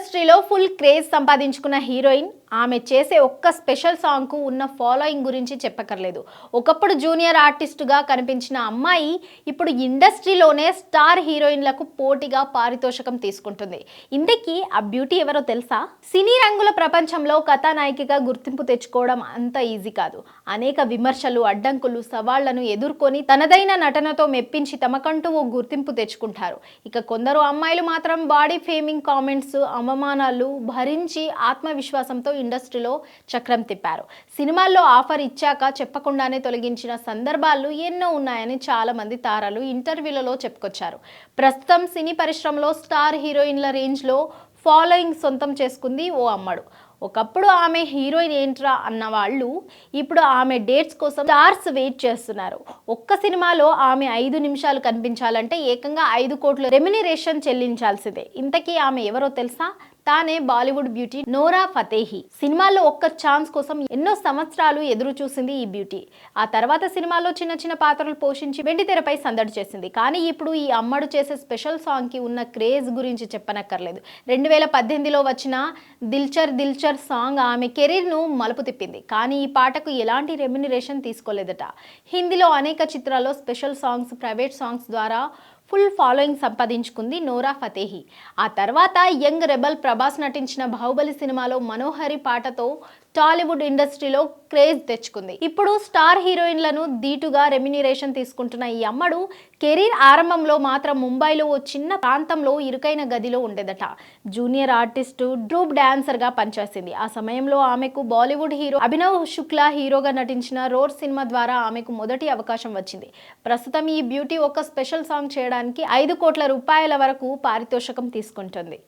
ఇండస్ట్రీలో full craze సంపాదించుకున్న heroine ఆమె చేసే ఒక్క స్పెషల్ సాంగ్కు ఉన్న ఫాలోయింగ్ గురించి చెప్పక్కర్లేదు. ఒకప్పుడు జూనియర్ ఆర్టిస్టుగా కనిపించిన అమ్మాయి ఇప్పుడు ఇండస్ట్రీలోనే స్టార్ హీరోయిన్లకు పోటీగా పారితోషికం తీసుకుంటుంది. ఇందుకీ ఆ బ్యూటీ ఎవరో తెలుసా? సినీ రంగుల ప్రపంచంలో కథానాయికగా గుర్తింపు తెచ్చుకోవడం అంత ఈజీ కాదు. అనేక విమర్శలు అడ్డంకులు సవాళ్ళను ఎదుర్కొని తనదైన నటనతో మెప్పించి తమకంటూ ఓ గుర్తింపు తెచ్చుకుంటారు. ఇక కొందరు అమ్మాయిలు మాత్రం బాడీ ఫేమింగ్ కామెంట్స్ అవమానాలు భరించి ఆత్మవిశ్వాసంతో ఇండస్ట్రీలో చక్రం తిప్పారు. సినిమాల్లో ఆఫర్ ఇచ్చాక చెప్పకుండానే తొలగించిన సందర్భాలు ఎన్నో ఉన్నాయని చాలా మంది తారాలు ఇంటర్వ్యూలలో చెప్పుకొచ్చారు. ప్రస్తుతం సినీ పరిశ్రమలో స్టార్ హీరోయిన్ల రేంజ్లో ఫాలోయింగ్ సొంతం చేసుకుంది ఓ అమ్మడు. ఒకప్పుడు ఆమె హీరోయిన్ ఏంట్రా అన్న వాళ్ళు ఇప్పుడు ఆమె డేట్స్ కోసం స్టార్స్ వెయిట్ చేస్తున్నారు. ఒక్క సినిమాలో ఆమె ఐదు నిమిషాలు కనిపించాలంటే ఏకంగా ఐదు కోట్ల రెమ్యునరేషన్ చెల్లించాల్సిందే. ఇంతకీ ఆమె ఎవరో తెలుసా? తానే బాలీవుడ్ బ్యూటీ నోరా ఫతేహి. సినిమాల్లో ఒక్క ఛాన్స్ కోసం ఎన్నో సంవత్సరాలు ఎదురు చూసింది ఈ బ్యూటీ. ఆ తర్వాత సినిమాల్లో చిన్న చిన్న పాత్రలు పోషించి వెండి తెరపై సందడి చేసింది. కానీ ఇప్పుడు ఈ అమ్మడు చేసే స్పెషల్ సాంగ్కి ఉన్న క్రేజ్ గురించి చెప్పనక్కర్లేదు. రెండు వేల పద్దెనిమిదిలో వచ్చిన దిల్చర్ దిల్చర్ సాంగ్ ఆమె కెరీర్ను మలుపు తిప్పింది. కానీ ఈ పాటకు ఎలాంటి రెమ్యునరేషన్ తీసుకోలేదట. హిందీలో అనేక చిత్రాల్లో స్పెషల్ సాంగ్స్ ప్రైవేట్ సాంగ్స్ ద్వారా ఫుల్ ఫాలోయింగ్ సంపాదించుకుంది నోరా ఫతేహి. ఆ తర్వాత యంగ్ రెబల్ ప్రభాస్ నటించిన బాహుబలి సినిమాలో మనోహరి పాటతో టాలీవుడ్ ఇండస్ట్రీలో క్రేజ్ తెచ్చుకుంది. ఇప్పుడు స్టార్ హీరోయిన్లను ధీటుగా రెమ్యునరేషన్ తీసుకుంటున్న ఈ అమ్మడు కెరీర్ ఆరంభంలో మాత్రం ముంబైలో ఓ చిన్న ప్రాంతంలో ఇరుకైన గదిలో ఉండేదట. జూనియర్ ఆర్టిస్టు డ్రూప్ డాన్సర్గా పనిచేసింది. ఆ సమయంలో ఆమెకు బాలీవుడ్ హీరో అభినవ్ శుక్లా హీరోగా నటించిన రోడ్ సినిమా ద్వారా ఆమెకు మొదటి అవకాశం వచ్చింది. ప్రస్తుతం ఈ బ్యూటీ ఒక స్పెషల్ సాంగ్ చేయడానికి ఐదు కోట్ల రూపాయల వరకు పారితోషికం తీసుకుంటుంది.